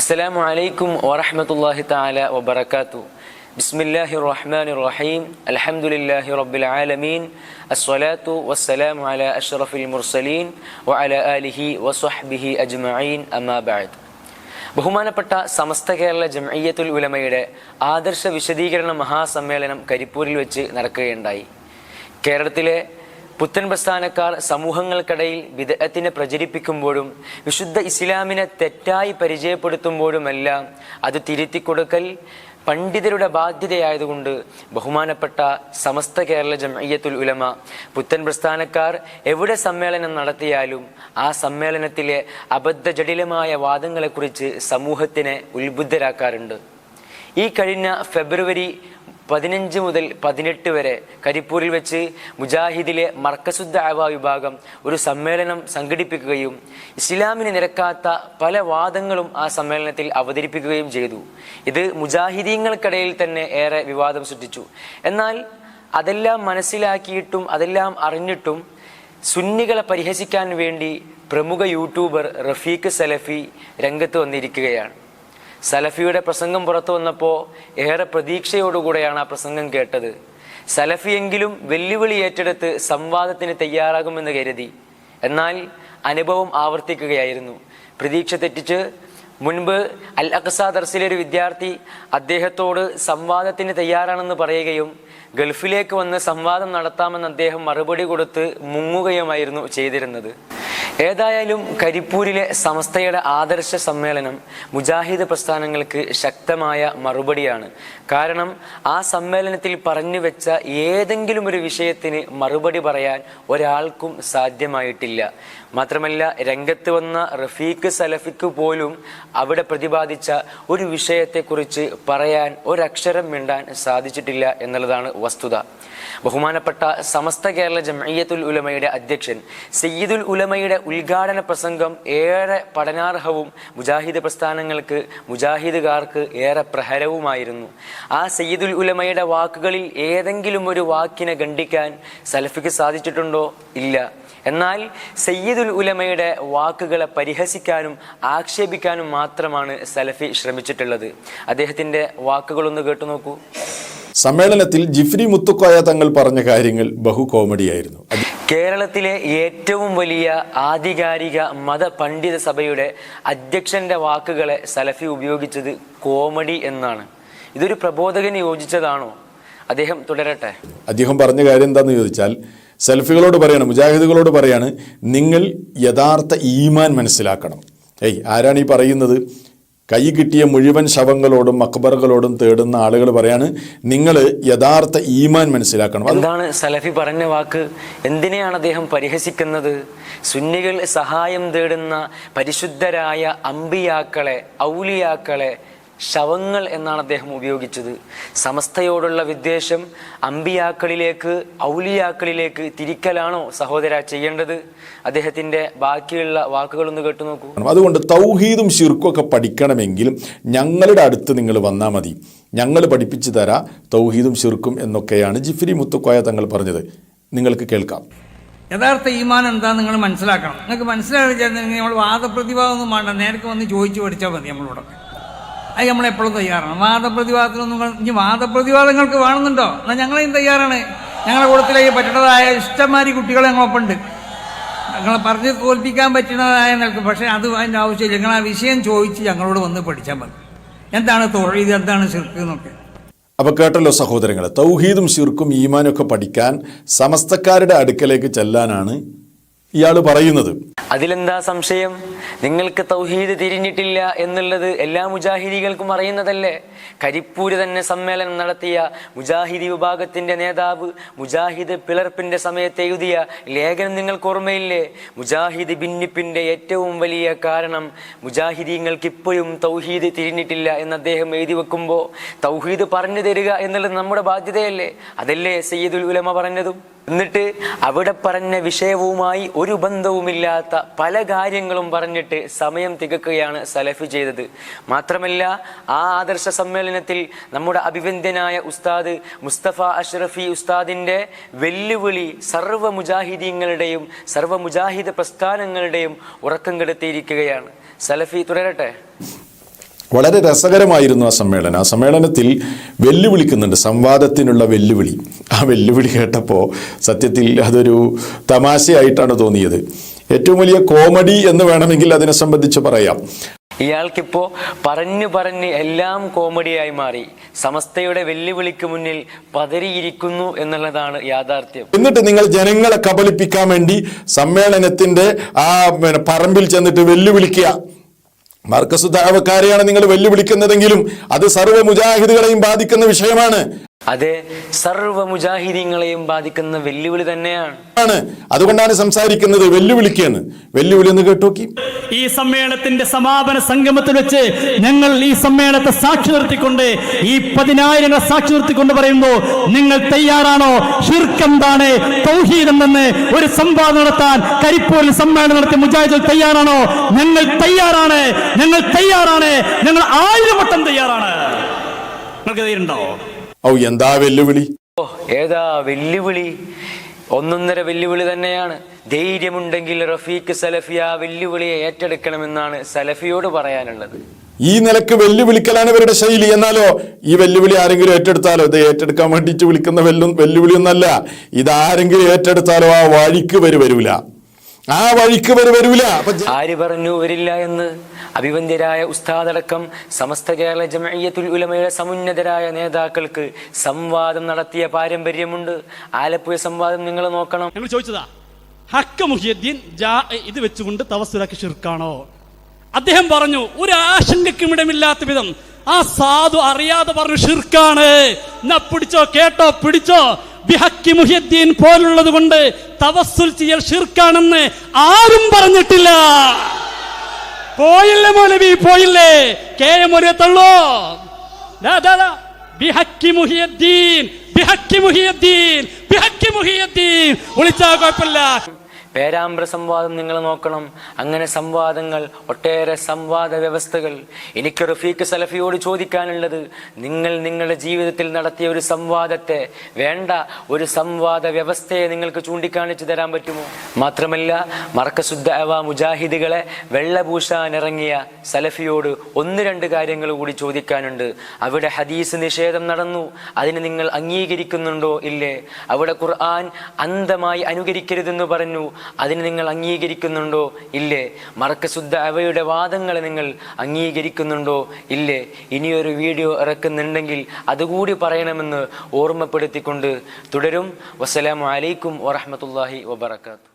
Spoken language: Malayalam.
السلام عليكم ورحمة الله تعالى وبركاته بسم الله الرحمن الرحيم الحمد لله رب العالمين الصلاة والسلام على أشرف المرسلين وعلى آله وصحبه أجمعين أما بعد ബഹുമാനപ്പെട്ട സമസ്ത കേരള ജംഇയ്യത്തുൽ ഉലമയുടെ ആദർശ വിശദീകരണ മഹാസമ്മേളനം കരിപ്പൂരിൽ വെച്ച് നടക്കുകയുണ്ടായി കേരളത്തിലെ പുത്തൻ പ്രസ്ഥാനക്കാർ സമൂഹങ്ങൾക്കിടയിൽ വിദഗ്ധത്തിനെ പ്രചരിപ്പിക്കുമ്പോഴും വിശുദ്ധ ഇസ്ലാമിനെ തെറ്റായി പരിചയപ്പെടുത്തുമ്പോഴുമെല്ലാം അത് തിരുത്തിക്കൊടുക്കൽ പണ്ഡിതരുടെ ബാധ്യതയായതുകൊണ്ട് ബഹുമാനപ്പെട്ട സമസ്ത കേരള ജമയ്യത്തുൽ ഉലമ പുത്തൻ പ്രസ്ഥാനക്കാർ എവിടെ സമ്മേളനം നടത്തിയാലും ആ സമ്മേളനത്തിലെ അബദ്ധജടിലമായ വാദങ്ങളെക്കുറിച്ച് സമൂഹത്തിനെ ഉത്ബുദ്ധരാക്കാറുണ്ട്. ഈ കഴിഞ്ഞ ഫെബ്രുവരി പതിനഞ്ച് മുതൽ പതിനെട്ട് വരെ കരിപ്പൂരിൽ വെച്ച് മുജാഹിദിലെ മർക്കസുദ്ധ ആവ വിഭാഗം ഒരു സമ്മേളനം സംഘടിപ്പിക്കുകയും ഇസ്ലാമിന് നിരക്കാത്ത പല വാദങ്ങളും ആ സമ്മേളനത്തിൽ അവതരിപ്പിക്കുകയും ചെയ്തു. ഇത് മുജാഹിദീങ്ങൾക്കിടയിൽ തന്നെ ഏറെ വിവാദം സൃഷ്ടിച്ചു. എന്നാൽ അതെല്ലാം മനസ്സിലാക്കിയിട്ടും അതെല്ലാം അറിഞ്ഞിട്ടും സുന്നികളെ പരിഹസിക്കാൻ വേണ്ടി പ്രമുഖ യൂട്യൂബർ റഫീഖ് സലഫി രംഗത്ത് വന്നിരിക്കുകയാണ്. സലഫിയുടെ പ്രസംഗം പുറത്തു വന്നപ്പോൾ ഏറെ പ്രതീക്ഷയോടുകൂടെയാണ് ആ പ്രസംഗം കേട്ടത്. സലഫിയെങ്കിലും വെല്ലുവിളി ഏറ്റെടുത്ത് സംവാദത്തിന് തയ്യാറാകുമെന്ന് കരുതി. എന്നാൽ അനുഭവം ആവർത്തിക്കുകയായിരുന്നു. പ്രതീക്ഷ തെറ്റിച്ച് മുൻപ് അൽ അഖസാ ദർസിലെ ഒരു വിദ്യാർത്ഥി അദ്ദേഹത്തോട് സംവാദത്തിന് തയ്യാറാണെന്ന് പറയുകയും ഗൾഫിലേക്ക് വന്ന് സംവാദം നടത്താമെന്ന് അദ്ദേഹം മറുപടി കൊടുത്ത് മുങ്ങുകയുമായിരുന്നു ചെയ്തിരുന്നത്. ഏതായാലും കരിപ്പൂരിലെ സമസ്തയുടെ ആദർശ സമ്മേളനം മുജാഹിദ് പ്രസ്ഥാനങ്ങൾക്ക് ശക്തമായ മറുപടിയാണ്. കാരണം ആ സമ്മേളനത്തിൽ പറഞ്ഞു വെച്ച ഏതെങ്കിലും ഒരു വിഷയത്തിന് മറുപടി പറയാൻ ഒരാൾക്കും സാധ്യമായിട്ടില്ല. മാത്രമല്ല രംഗത്ത് വന്ന റഫീഖ് സലഫിക്ക് പോലും അവിടെ പ്രതിപാദിച്ച ഒരു വിഷയത്തെക്കുറിച്ച് പറയാൻ ഒരക്ഷരം മിണ്ടാൻ സാധിച്ചിട്ടില്ല എന്നുള്ളതാണ് വസ്തുത. ബഹുമാനപ്പെട്ട സമസ്ത കേരള ജമയ്യത്തുൽ ഉലമയുടെ അധ്യക്ഷൻ സയ്യിദുൽ ഉലമയുടെ ഉദ്ഘാടന പ്രസംഗം ഏറെ പഠനാർഹവും മുജാഹിദ് പ്രസ്ഥാനങ്ങൾക്ക് മുജാഹിദുകാർക്ക് ഏറെ പ്രഹരവുമായിരുന്നു. ആ സയ്യിദുൽ ഉലമയുടെ വാക്കുകളിൽ ഏതെങ്കിലും ഒരു വാക്കിനെ ഖണ്ഡിക്കാൻ സലഫിക്ക് സാധിച്ചിട്ടുണ്ടോ? ഇല്ല. എന്നാൽ സയ്യിദുൽ ഉലമയുടെ വാക്കുകളെ പരിഹസിക്കാനും ആക്ഷേപിക്കാനും മാത്രമാണ് സലഫി ശ്രമിച്ചിട്ടുള്ളത്. അദ്ദേഹത്തിന്റെ വാക്കുകളൊന്ന് കേട്ടു നോക്കൂ. സമ്മേളനത്തിൽ ജിഫ്രി മുത്തുക്കോയ തങ്ങൾ പറഞ്ഞ കാര്യങ്ങൾ ബഹു കോമഡിയായിരുന്നു കേരളത്തിലെ ഏറ്റവും വലിയ ആധികാരിക മത പണ്ഡിത സഭയുടെ അധ്യക്ഷന്റെ വാക്കുകളെ സലഫി ഉപയോഗിച്ചത് കോമഡി എന്നാണ്. ഇതൊരു പ്രബോധകന് യോജിച്ചതാണോ? അദ്ദേഹം തുടരട്ടെ. അദ്ദേഹം പറഞ്ഞ കാര്യം എന്താണെന്ന് ചോദിച്ചാൽ സെൽഫികളോട് പറയാണ് മുജാഹിദുകളോട് പറയാണ് നിങ്ങൾ യഥാർത്ഥ ഈമാൻ മനസ്സിലാക്കണം. ഏയ് ആരാണ് ഈ പറയുന്നത്? കൈ കിട്ടിയ മുഴുവൻ ശവങ്ങളോടും മക്ബറുകളോടും തേടുന്ന ആളുകൾ പറയാണ് നിങ്ങൾ യഥാർത്ഥ ഈമാൻ മനസ്സിലാക്കണം. എന്താണ് സലഫി പറഞ്ഞ വാക്ക്? എന്തിനെയാണ് അദ്ദേഹം പരിഹസിക്കുന്നത്? സുന്നികൾ സഹായം തേടുന്ന പരിശുദ്ധരായ അമ്പിയാക്കളെ ഔലിയാക്കളെ ശവങ്ങൾ എന്നാണ് അദ്ദേഹം ഉപയോഗിച്ചത്. സമസ്തയോടുള്ള വിദ്വേഷം അമ്പിയാക്കളിലേക്ക് ഔലിയാക്കളിലേക്ക് തിരിക്കലാണോ സഹോദര ചെയ്യേണ്ടത്? അദ്ദേഹത്തിന്റെ ബാക്കിയുള്ള വാക്കുകളൊന്ന് കേട്ടു നോക്കൂ. അതുകൊണ്ട് തൗഹീദും ശിർക്കും ഒക്കെ പഠിക്കണമെങ്കിൽ ഞങ്ങളുടെ അടുത്ത് നിങ്ങൾ വന്നാൽ മതി. ഞങ്ങൾ പഠിപ്പിച്ചു തരാം തൗഹീദും ശിർക്കും എന്നൊക്കെയാണ് ജിഫ്രി മുത്തുക്കോയ തങ്ങൾ പറഞ്ഞത്. നിങ്ങൾക്ക് കേൾക്കാം. യഥാർത്ഥ ഈമാൻ എന്താന്ന് നിങ്ങൾ മനസ്സിലാക്കണം. നിങ്ങൾക്ക് മനസ്സിലാക്കി നമ്മൾ വാദപ്രതിവാദമൊന്നും വേണ്ട. നേരത്തെ വന്ന് ചോദിച്ചു പഠിച്ചാൽ മതി നമ്മളോടൊക്കെ. അത് നമ്മളെപ്പോഴും തയ്യാറാണ്. വാദപ്രതിവാദത്തിനൊന്നും ഇനി വാദപ്രതിവാദങ്ങൾക്ക് വേണമെന്നുണ്ടോ? എന്നാൽ ഞങ്ങളെയും തയ്യാറാണ്. ഞങ്ങളുടെ കൂട്ടത്തിലേക്ക് പറ്റുന്നതായ ഇഷ്ടംമാരി കുട്ടികളെ ഞങ്ങളൊപ്പമുണ്ട്. ഞങ്ങളെ പറഞ്ഞ് തോൽപ്പിക്കാൻ പറ്റുന്നതായ നിൽക്കും പക്ഷേ അത് അതിന്റെ ആവശ്യമില്ല. നിങ്ങൾ ആ വിഷയം ചോദിച്ച് ഞങ്ങളോട് വന്ന് പഠിച്ചാൽ മതി. എന്താണ് തൊഴിൽ എന്താണ് ശിർക്ക് എന്നൊക്കെ. അപ്പോൾ കേട്ടല്ലോ സഹോദരങ്ങൾ തൗഹീദും ശിർക്കും ഈമാനൊക്കെ പഠിക്കാൻ സമസ്തക്കാരുടെ അടുക്കലേക്ക് ചെല്ലാനാണ് ഇയാൾ പറയുന്നത്. അതിലെന്താ സംശയം? നിങ്ങൾക്ക് തൗഹീദ് തിരിഞ്ഞിട്ടില്ല എന്നുള്ളത് എല്ലാ മുജാഹിദികൾക്കും അറിയുന്നതല്ലേ? കരിപ്പൂര് തന്നെ സമ്മേളനം നടത്തിയ മുജാഹിദി വിഭാഗത്തിന്റെ നേതാവ് മുജാഹിദ് പിളർപ്പിന്റെ സമയത്ത് എഴുതിയ ലേഖനം നിങ്ങൾക്ക് ഓർമ്മയില്ലേ? മുജാഹിദ് ഭിന്നിപ്പിന്റെ ഏറ്റവും വലിയ കാരണം മുജാഹിദീങ്ങൾക്ക് ഇപ്പോഴും തൗഹീദ് തിരിഞ്ഞിട്ടില്ല എന്ന് അദ്ദേഹം എഴുതി വെക്കുമ്പോൾ തൗഹീദ് പറഞ്ഞു തരിക എന്നുള്ളത് നമ്മുടെ ബാധ്യതയല്ലേ? അതല്ലേ സയ്യിദുൽ ഉലമ പറഞ്ഞതും? എന്നിട്ട് അവിടെ പറഞ്ഞ വിഷയവുമായി ഒരു ബന്ധവുമില്ലാത്ത പല കാര്യങ്ങളും പറഞ്ഞിട്ട് സമയം തികക്കുകയാണ് സലഫി ചെയ്തത്. മാത്രമല്ല ആ ആദർശ സമ്മേളനത്തിൽ നമ്മുടെ അഭിവന്ദ്യനായ ഉസ്താദ് മുസ്തഫ അഷ്റഫി ഉസ്താദിന്റെ വെല്ലുവിളി സർവ മുജാഹിദീങ്ങളുടെയും സർവ മുജാഹിദ് പ്രസ്ഥാനങ്ങളുടെയും ഉറക്കം കെടുത്തിയിരിക്കുകയാണ്. സലഫി തുടരട്ടെ? വളരെ രസകരമായിരുന്നു ആ സമ്മേളനം. ആ സമ്മേളനത്തിൽ വെല്ലുവിളിക്കുന്നുണ്ട്. സംവാദത്തിനുള്ള വെല്ലുവിളി. ആ വെല്ലുവിളി കേട്ടപ്പോൾ സത്യത്തിൽ അതൊരു തമാശയായിട്ടാണ് തോന്നിയത്. ഏറ്റവും വലിയ കോമഡി എന്ന് വേണമെങ്കിൽ അതിനെ സംബന്ധിച്ച് പറയാം. ഇയാൾക്കിപ്പോൾ പറഞ്ഞു പറഞ്ഞ് എല്ലാം കോമഡിയായി മാറി. സമസ്തയുടെ വെല്ലുവിളിക്ക് മുന്നിൽ പതറിയിരിക്കുന്നു എന്നുള്ളതാണ് യാഥാർത്ഥ്യം. എന്നിട്ട് നിങ്ങൾ ജനങ്ങളെ കബളിപ്പിക്കാൻ വേണ്ടി സമ്മേളനത്തിന്റെ ആ പറമ്പിൽ ചെന്നിട്ട് വെല്ലുവിളിക്കുക. മർക്കസ് ദാവക്കാരെയാണ് നിങ്ങൾ വെല്ലുവിളിക്കുന്നതെങ്കിലും അത് സർവ മുജാഹിദുകളെയും ബാധിക്കുന്ന വിഷയമാണ്. അതെ സർവ മുജാഹിദീങ്ങളെയും ബാധിക്കുന്ന വെല്ലുവിളി തന്നെയാണ്. ആണ്. അതുകൊണ്ടാണ് സംസാരിക്കുന്നത് വെല്ലുവിളിക്കാണ്. വെല്ലുവിളി എന്ന് കേട്ടോക്കി ഈ സമ്മേളനത്തിന്റെ സമാപന സംഗമത്തിൽ വെച്ച് ഞങ്ങൾ ഈ സമ്മേളനത്തെ സാക്ഷി നിർത്തിക്കൊണ്ട് ഈ പതിനായിരങ്ങളെ സാക്ഷി നിർത്തിക്കൊണ്ട് പറയുന്നു നിങ്ങൾ തയ്യാറാണോ? ഷിർക്കെന്താണ് തൗഹീദെന്ന് ഒരു സംവാദം നടത്താൻ കരിപ്പൂരിൽ സമ്മേളനം നടത്തിയ മുജാഹിദുകൾ തയ്യാറാണോ? ഞങ്ങൾ തയ്യാറാണ്. ഞങ്ങൾ തയ്യാറാണ്. ഞങ്ങൾ ആയിരം വട്ടം തയ്യാറാണ്. നിങ്ങൾക്ക് ധൈര്യമുണ്ടോ? ഔ എന്താ വെല്ലുവിളി? ഓ ഏതാ വെല്ലുവിളി? ഒന്നൊന്നര വെല്ലുവിളി തന്നെയാണ്. ധൈര്യമുണ്ടെങ്കിൽ റഫീഖ് സലഫി ആ വെല്ലുവിളിയെ ഏറ്റെടുക്കണമെന്നാണ് സലഫിയോട് പറയാനുള്ളത്. ഈ നിലയ്ക്ക് വെല്ലുവിളിക്കലാണ് ഇവരുടെ ശൈലി. എന്നാലോ ഈ വെല്ലുവിളി ആരെങ്കിലും ഏറ്റെടുത്താലോ? ഇത് ഏറ്റെടുക്കാൻ വേണ്ടിയിട്ട് വിളിക്കുന്ന വെല്ലു വെല്ലുവിളിയൊന്നല്ല. ഇതാരെങ്കിലും ഏറ്റെടുത്താലോ ആ വഴിക്ക് വരി വരൂല. ആ വഴിക്ക് വരി വരൂല. ആര് പറഞ്ഞു വരില്ല എന്ന്? അഭിവന്ദ്യരായ ഉസ്താദടക്കം സമസ്ത കേരള ജമയ്യത്തുൽ ഉലമയുടെ സമുന്നതരായ നേതാക്കൾക്ക് സംവാദം നടത്തിയ പാരമ്പര്യമുണ്ട്. ആലപ്പുഴ സംവാദം നിങ്ങൾ നോക്കണം. ഞങ്ങൾ ചോദിച്ചതാ ഹക്ക മുഹിയദ്ദീൻ ഇത് വെച്ചുകൊണ്ട് തവസ്സുലാക്കി ഷിർക്കാണോ? അദ്ദേഹം പറഞ്ഞു ഒരു ആശങ്കയ്ക്കും ഇടമില്ലാത്ത വിധം ആ സാധു അറിയാതെ പറഞ്ഞു ഷിർക്കാണ്. പിടിച്ചോ കേട്ടോ പിടിച്ചോ? ബിഹക്കി മുഹിയദ്ദീൻ പോലുള്ളത് കൊണ്ട് തവസ്സുൽ ചെയ്യൽ ഷിർക്കാണെന്ന് ആരും പറഞ്ഞിട്ടില്ല. പോയില്ലേ മൗലവി പോയില്ലേ? കെ എം മുരുകത്തുള്ളോ. ബിഹക്കി മുഹിയദ്ദീൻ ബിഹക്കി മുഹിയദ്ദീൻ ബിഹക്കി മുഹിയദ്ദീൻ. വിളിച്ചാ കുഴപ്പമില്ല. പേരാമ്പ്ര സംവാദം നിങ്ങൾ നോക്കണം. അങ്ങനെ സംവാദങ്ങൾ ഒട്ടേറെ സംവാദ വ്യവസ്ഥകൾ. എനിക്ക് റഫീഖ് സലഫിയോട് ചോദിക്കാനുള്ളത് നിങ്ങൾ നിങ്ങളുടെ ജീവിതത്തിൽ നടത്തിയ ഒരു സംവാദത്തെ വേണ്ട ഒരു സംവാദ വ്യവസ്ഥയെ നിങ്ങൾക്ക് ചൂണ്ടിക്കാണിച്ചു തരാൻ പറ്റുമോ? മാത്രമല്ല മർക്കസുദ്ധ അവ മുജാഹിദുകളെ വെള്ളപൂശാൻ ഇറങ്ങിയ സലഫിയോട് ഒന്ന് രണ്ട് കാര്യങ്ങൾ കൂടി ചോദിക്കാനുണ്ട്. അവിടെ ഹദീസ് നിഷേധം നടന്നു. അതിന് നിങ്ങൾ അംഗീകരിക്കുന്നുണ്ടോ? ഇല്ലേ. അവിടെ ഖുർആൻ അന്ധമായി അനുകരിക്കരുതെന്ന് പറഞ്ഞു. അതിന് നിങ്ങൾ അംഗീകരിക്കുന്നുണ്ടോ? ഇല്ലേ. മറക്കശുദ്ധ അവയുടെ വാദങ്ങളെ നിങ്ങൾ അംഗീകരിക്കുന്നുണ്ടോ? ഇല്ലേ. ഇനിയൊരു വീഡിയോ ഇറക്കുന്നുണ്ടെങ്കിൽ അതുകൂടി പറയണമെന്ന് ഓർമ്മപ്പെടുത്തിക്കൊണ്ട് തുടരും. വസ്സലാമലൈക്കും വറഹമത്തല്ലാഹി വബർക്കാത്തു